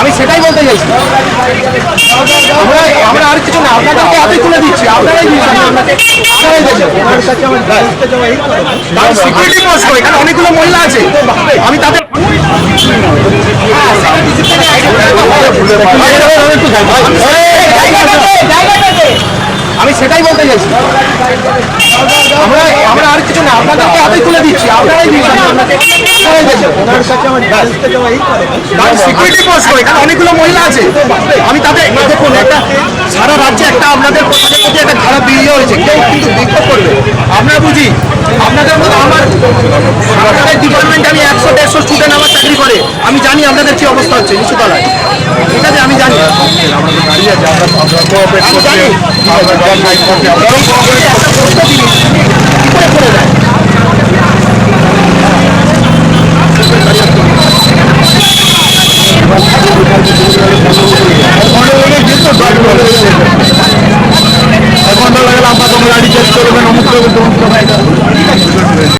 আমি সেটাই বলতে চাইছি। আমরা আমরা আর কিছু না আপনাদেরকে হাতে তুলে দিচ্ছি আপনারাই সিকিউরিটি এখানে অনেকগুলো মহিলা আছে। আমি তাদের আমি সেটাই বলতে চাইছি। আমরা আমরা আর কিছু না আপনাদেরকে হাতে তুলে দিচ্ছি আপনারাই দিচ্ছেন সিকিউরিটি পোস্ট এখানে অনেকগুলো মহিলা আছে। আমি তাদের দেখুন একটা সারা রাজ্যে একটা আপনাদের প্রতি একটা খারাপ বেরিয়ে হয়েছে কেউ কিন্তু বিক্ষোভ করবে। আমরা বুঝি আপনাদের মতো আমার সরকারের ডিপার্টমেন্টে আমি একশো দেড়শো স্টুডেন্ট আমার চাকরি করে। আমি জানি আপনাদের কি অবস্থা হচ্ছে নিচুতলায়। ঠিক আছে আমি জানি। আমি জানি এখন তো লাগলে আপনার কোনো গাড়ি চেক করবেন অমুক